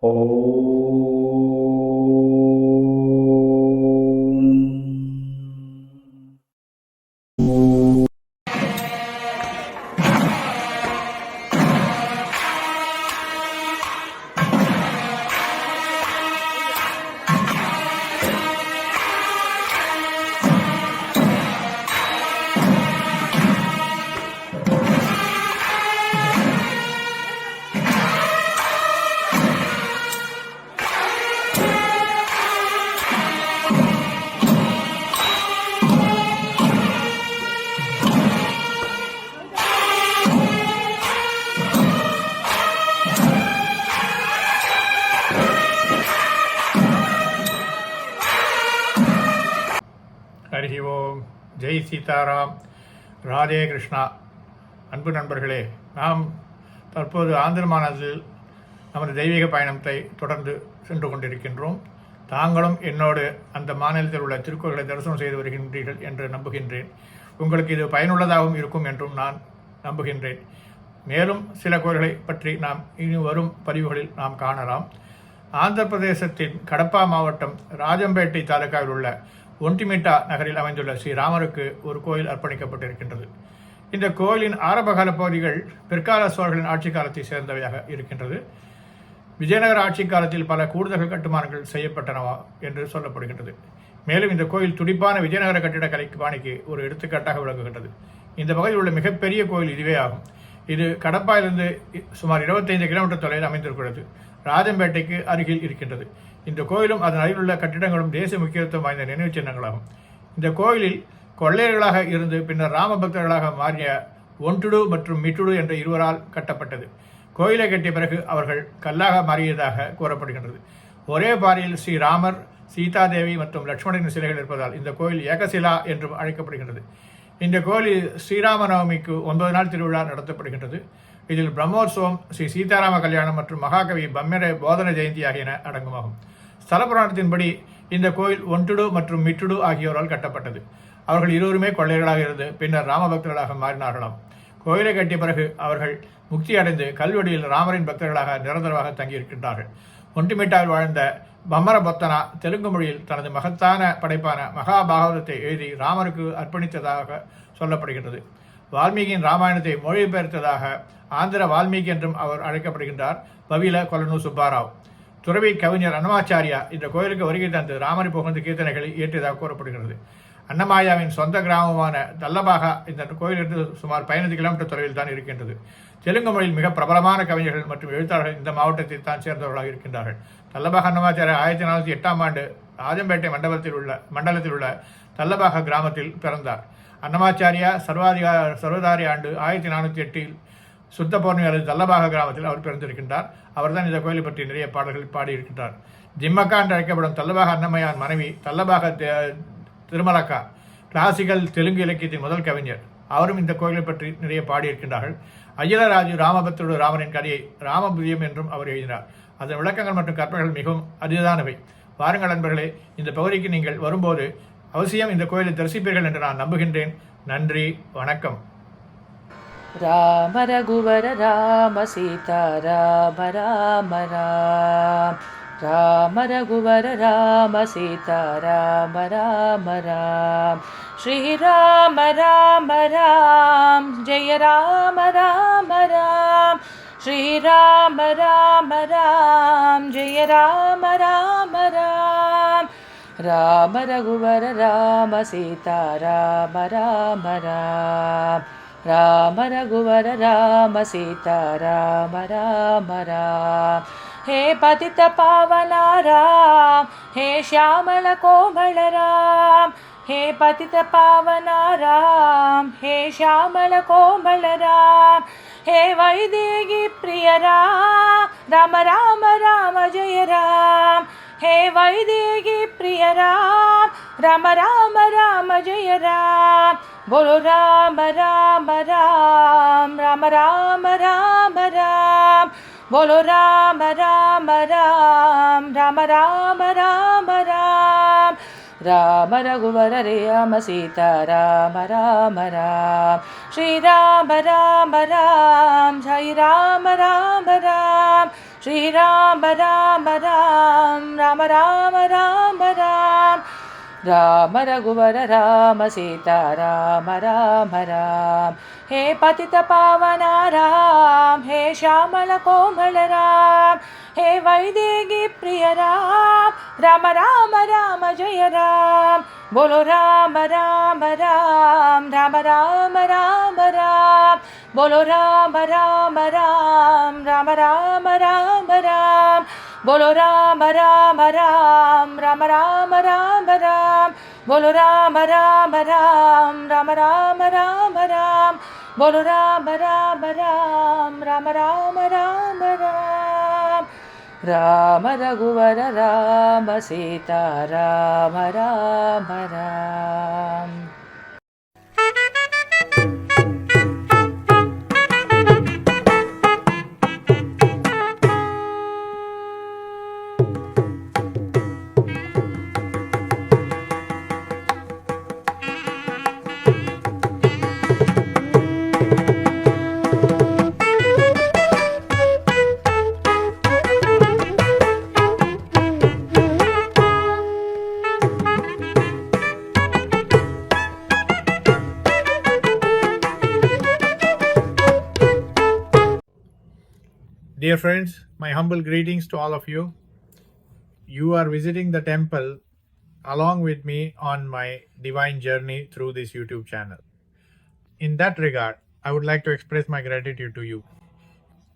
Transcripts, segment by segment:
Oh. Jai Sitaram. Radhe Krishna. அன்பு நண்பர்களே நாம் தற்போது ஆந்திர மாநிலத்தில் நமது தெய்வீக பயணத்தை தொடர்ந்து சென்று கொண்டிருக்கின்றோம். தாங்களும் என்னோடு அந்த மாநிலத்தில் உள்ள திருக்கோயில்களை தரிசனம் செய்து வருகின்றீர்கள் என்று நம்புகின்றேன். உங்களுக்கு இது பயனுள்ளதாகவும் இருக்கும் என்றும் நான் நம்புகின்றேன். மேலும் சில கோயில்களை பற்றி நாம் இனி வரும் பதிவுகளில் நாம் காணலாம். ஆந்திர பிரதேசத்தின் கடப்பா மாவட்டம் ராஜம்பேட்டை தாலுகாவில் உள்ள ஒன்டிமிட்டா நகரில் அமைந்துள்ள ஸ்ரீராமருக்கு ஒரு கோயில் அர்ப்பணிக்கப்பட்டிருக்கின்றது. இந்த கோயிலின் ஆரம்பகால பகுதிகள் பிற்கால சோழர்களின் ஆட்சி காலத்தை சேர்ந்தவையாக இருக்கின்றது. விஜயநகர ஆட்சி காலத்தில் பல கூடுதல் கட்டுமானங்கள் செய்யப்பட்டனவா என்று சொல்லப்படுகின்றது. மேலும் இந்த கோயில் துடிப்பான விஜயநகர கட்டிடக்கலை பாணிக்கு ஒரு எடுத்துக்காட்டாக விளங்குகின்றது. இந்த பகுதியில் உள்ள மிகப்பெரிய கோயில் இதுவே ஆகும். இது கடப்பாயிலிருந்து சுமார் 25 கிலோமீட்டர் தொலைவில் அமைந்திருக்கிறது. ராஜம்பேட்டைக்கு அருகில் இருக்கின்றது. இந்த கோயிலும் அதன் அருகில் உள்ள கட்டிடங்களும் தேசிய முக்கியத்துவம் வாய்ந்த நினைவுச் சின்னங்களாகும். இந்த கோயிலில் கொள்ளையர்களாக இருந்து பின்னர் ராமபக்தர்களாக மாறிய ஒன்றுடு மற்றும் மிட்டுடு என்ற இருவரால் கட்டப்பட்டது. கோயிலை கட்டிய பிறகு அவர்கள் கல்லாக மாறியதாக கூறப்படுகின்றது. ஒரே பாறையில் ஸ்ரீராமர் சீதாதேவி மற்றும் லட்சுமணனின் சிலைகள் இருப்பதால் இந்த கோயில் ஏகசிலா என்றும் அழைக்கப்படுகின்றது. இந்த கோயிலில் ஸ்ரீராமநவமிக்கு ஒன்பது நாள் திருவிழா நடத்தப்படுகின்றது. இதில் பிரம்மோற்சவம் ஸ்ரீ சீதாராம கல்யாணம் மற்றும் மகாகவி பம்மர போதன ஜெயந்தி ஆகியன அடங்குமாகும். ஸ்தல புராணத்தின்படி இந்த கோயில் ஒன்றுடு மற்றும் மிட்டுடு ஆகியோரால் கட்டப்பட்டது. அவர்கள் இருவருமே கொள்ளையர்களாக இருந்து பின்னர் ராமபக்தர்களாக மாறினார்களாம். கோயிலை கட்டிய பிறகு அவர்கள் முக்தி அடைந்து கல்வெடியில் ராமரின் பக்தர்களாக நிரந்தரமாக தங்கியிருக்கின்றார்கள். ஒன்றிமிட்டாவில் வாழ்ந்த பம்மரபொத்தனா தெலுங்கு மொழியில் தனது மகத்தான படைப்பான மகாபாகவதத்தை எழுதி ராமருக்கு அர்ப்பணித்ததாக சொல்லப்படுகின்றது. வால்மீகியின் ராமாயணத்தை மொழிபெயர்த்ததாக ஆந்திர வால்மீகி என்றும் அவர் அழைக்கப்படுகின்றார். பவில கொலனு சுப்பாராவ். துறவி கவிஞர் அனுமாச்சாரியா இந்த கோயிலுக்கு வருகை தந்து ராமரை புகழ்ந்து கீர்த்தனைகளை இயற்றியதாக கூறப்படுகிறது. அன்னமாயாவின் சொந்த கிராமமான தல்லபாகா இந்த கோயிலிருந்து சுமார் பதினைந்து கிலோமீட்டர் தொலைவில் தான் இருக்கின்றது. தெலுங்கு மொழியில் மிக பிரபலமான கவிஞர்கள் மற்றும் எழுத்தாளர்கள் இந்த மாவட்டத்தில் தான் சேர்ந்தவர்களாக இருக்கின்றார்கள். தல்லபாக அன்னமாச்சாரியர் ஆயிரத்தி நானூற்றி எட்டாம் ஆண்டு ராஜம்பேட்டை மண்டபத்தில் உள்ள மண்டலத்தில் உள்ள தல்லபாக கிராமத்தில் பிறந்தார். அன்னமாச்சாரியா சர்வாதிகார சர்வதாரி ஆண்டு ஆயிரத்தி நானூற்றி எட்டில் சுத்த பௌர்ணமி அல்லது தல்லபாக கிராமத்தில் அவர் பிறந்திருக்கின்றார். அவர்தான் இந்த கோயிலை பற்றி நிறைய பாடல்கள் பாடியிருக்கின்றார். ஜிம்மக்கா என்று அழைக்கப்படும் தல்லபாக அன்னமையான் மனைவி தல்லபாக திருமலக்கா கிளாசிக்கல் தெலுங்கு இலக்கியத்தின் முதல் கவிஞர். அவரும் இந்த கோயிலை பற்றி நிறைய பாடியிருக்கின்றார்கள். அயலராஜு ராமபத்ரோடு ராமனின் கதையை ராமபுதியம் என்றும் அவர் எழுதினார். அதன் விளக்கங்கள் மற்றும் கற்பனைகள் மிகவும் அரிதானவை. வாருங்கள் அன்பர்களே இந்த பகுதிக்கு நீங்கள் வரும்போது அவசியம் இந்த கோயிலை தரிசிப்பீர்கள் என்று நான் நம்புகின்றேன். நன்றி வணக்கம். ராம ரகுவர ராம சீதா ராம ராம ராம். राम रघुवर राम सीता राम राम राम। श्रीराम राम राम। जय राम राम राम। श्रीराम राम राम। जय राम राम राम। राम रघुवर राम सीता राम राम राम। राम रघुवर राम सीता राम राम राम హే పతిత పావనారాం హే శ్యామల కోమళరాం హే పతిత పావనారాం హే శ్యామల కోమళరాం హే వైదేగి ప్రియరా రామ రామ రామ జయ రామ్ హే వైదేగి ప్రియరా రామ రామ రామ జయ రామ్ బోలు రామ రామ రామ రామ రామ రామ రామ बोलो राम राम राम राम राम राम राम राम रघुवर रे राम सीता राम राम राम श्रीराम राम राम जय राम राम राम श्रीराम राम राम राम राम राम राम राम रघुवर राम सीता राम राम राम। हे पतित पावना राम, हे श्यामल कोमल राम, हे वैदेगी प्रिय राम राम राम राम जय राम। बोलो राम राम राम राम राम राम राम। बोलो राम राम राम राम राम राम राम। बोलो राम राम राम राम राम राम राम बोलो राम राम राम राम राम राम राम बोलो राम राम राम राम राम राम राम राम रघुवर Ram Sita Ram Ram Ram Dear friends, my humble greetings to all of you. You are visiting the temple along with me on my divine journey through this YouTube channel. In that regard, I would like to express my gratitude to you.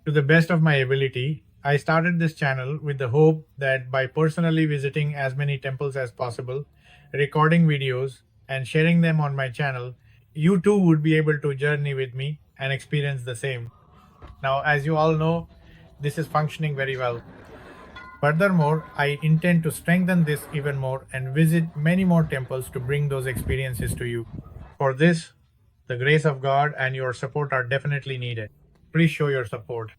To the best of my ability, I started this channel with the hope that by personally visiting as many temples as possible, recording videos, and sharing them on my channel, you too would be able to journey with me and experience the same. Now, as you all know, this is functioning very well. Furthermore, I intend to strengthen this even more and visit many more temples to bring those experiences to you. For this, the grace of God and your support are definitely needed. Please show your support.